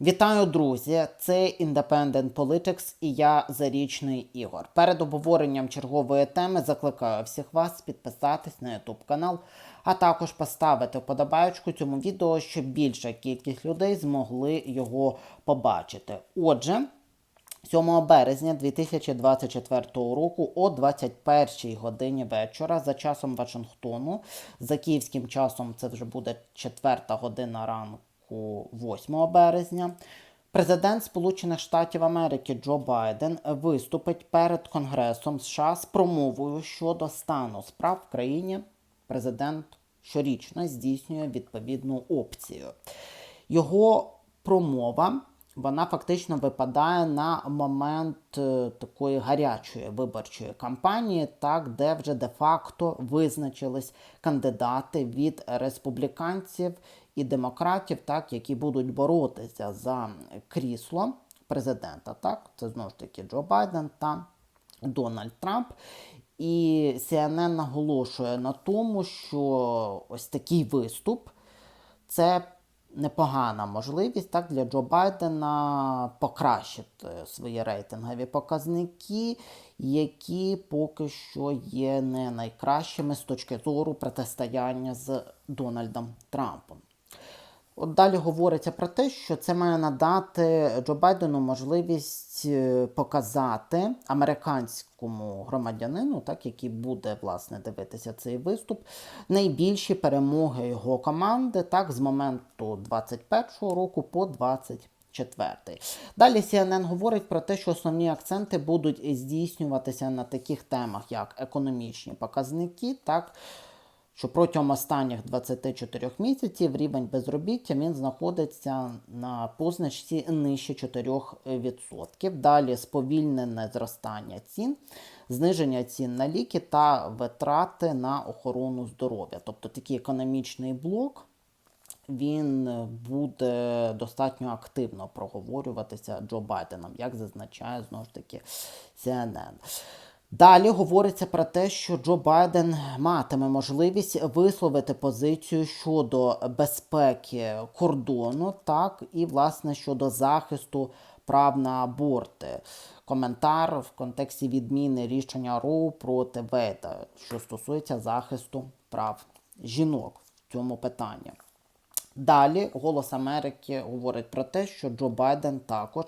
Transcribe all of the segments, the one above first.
Вітаю, друзі! Це Independent Politics і я Зарічний Ігор. Перед обговоренням чергової теми закликаю всіх вас підписатись на YouTube канал, а також поставити вподобайку цьому відео, щоб більша кількість людей змогли його побачити. Отже. 7 березня 2024 року о 21 годині вечора за часом Вашингтону, за київським часом це вже буде 4 година ранку 8 березня. Президент Сполучених Штатів Америки Джо Байден виступить перед Конгресом США з промовою щодо стану справ в країні. Президент щорічно здійснює відповідну опцію. Його промова вона фактично випадає на момент е, такої гарячої виборчої кампанії, так де вже де-факто визначились кандидати від республіканців і демократів, так які будуть боротися за крісло президента. Так, це знову ж таки Джо Байден та Дональд Трамп. І CNN наголошує на тому, що ось такий виступ це непогана можливість так, для Джо Байдена покращити свої рейтингові показники, які поки що є не найкращими з точки зору протистояння з Дональдом Трампом. От далі говориться про те, що це має надати Джо Байдену можливість е, показати американському громадянину, так який буде власне дивитися цей виступ, найбільші перемоги його команди, так з моменту 21-го року по 24 Далі CNN говорить про те, що основні акценти будуть здійснюватися на таких темах, як економічні показники, так що протягом останніх 24 місяців рівень безробіття він знаходиться на позначці нижче 4%. Далі сповільнене зростання цін, зниження цін на ліки та витрати на охорону здоров'я. Тобто такий економічний блок. Він буде достатньо активно проговорюватися Джо Байденом, як зазначає знову ж таки CNN. Далі говориться про те, що Джо Байден матиме можливість висловити позицію щодо безпеки кордону, так і власне щодо захисту прав на аборти. Коментар в контексті відміни рішення Роу проти Вейта, що стосується захисту прав жінок в цьому питанні. Далі Голос Америки говорить про те, що Джо Байден також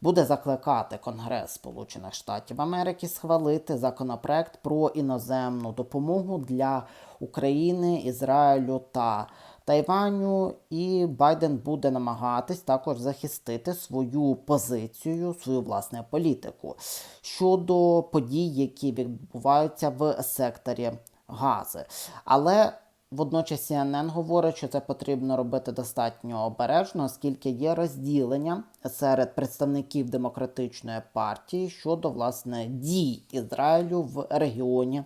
буде закликати Конгрес Сполучених Штатів Америки схвалити законопроект про іноземну допомогу для України, Ізраїлю та Тайваню. І Байден буде намагатись також захистити свою позицію, свою власну політику щодо подій, які відбуваються в секторі Гази. Але Водночас CNN говорить, що це потрібно робити достатньо обережно, оскільки є розділення серед представників демократичної партії щодо власне дій Ізраїлю в регіоні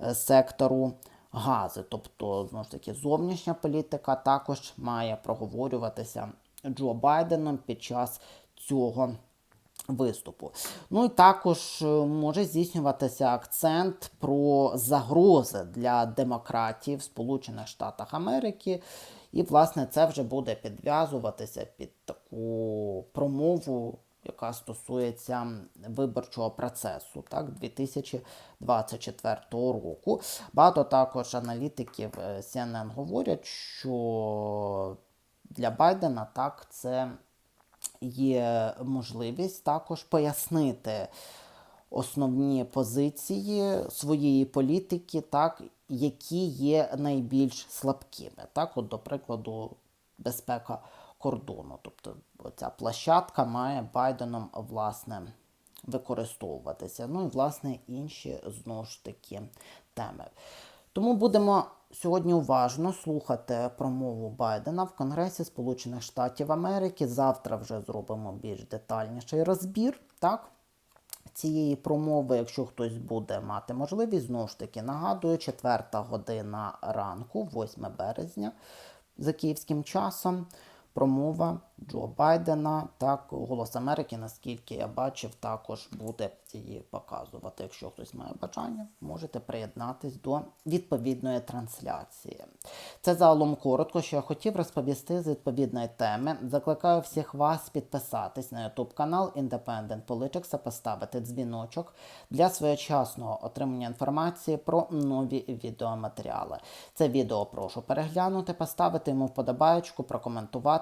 е, сектору Гази. Тобто, знову ж таки, зовнішня політика також має проговорюватися Джо Байденом під час цього виступу. Ну і також е, може здійснюватися акцент про загрози для демократії в Сполучених Штатах Америки. І, власне, це вже буде підв'язуватися під таку промову, яка стосується виборчого процесу так, 2024 року. Багато також аналітиків е, CNN говорять, що для Байдена так це є можливість також пояснити основні позиції своєї політики, так, які є найбільш слабкими. Так, от, До прикладу, безпека кордону. Тобто ця площадка має Байденом власне використовуватися. Ну і власне інші знову ж таки теми. Тому будемо сьогодні уважно слухати промову Байдена в Конгресі Сполучених Штатів Америки. Завтра вже зробимо більш детальніший розбір так, цієї промови, якщо хтось буде мати можливість, знову ж таки нагадую, 4 година ранку, 8 березня, за київським часом, промова Джо Байдена. Так, Голос Америки, наскільки я бачив, також буде її показувати. Якщо хтось має бажання, можете приєднатись до відповідної трансляції. Це загалом коротко, що я хотів розповісти з відповідної теми. Закликаю всіх вас підписатись на YouTube канал Independent Politics, та поставити дзвіночок для своєчасного отримання інформації про нові відеоматеріали. Це відео прошу переглянути, поставити йому вподобаєчку,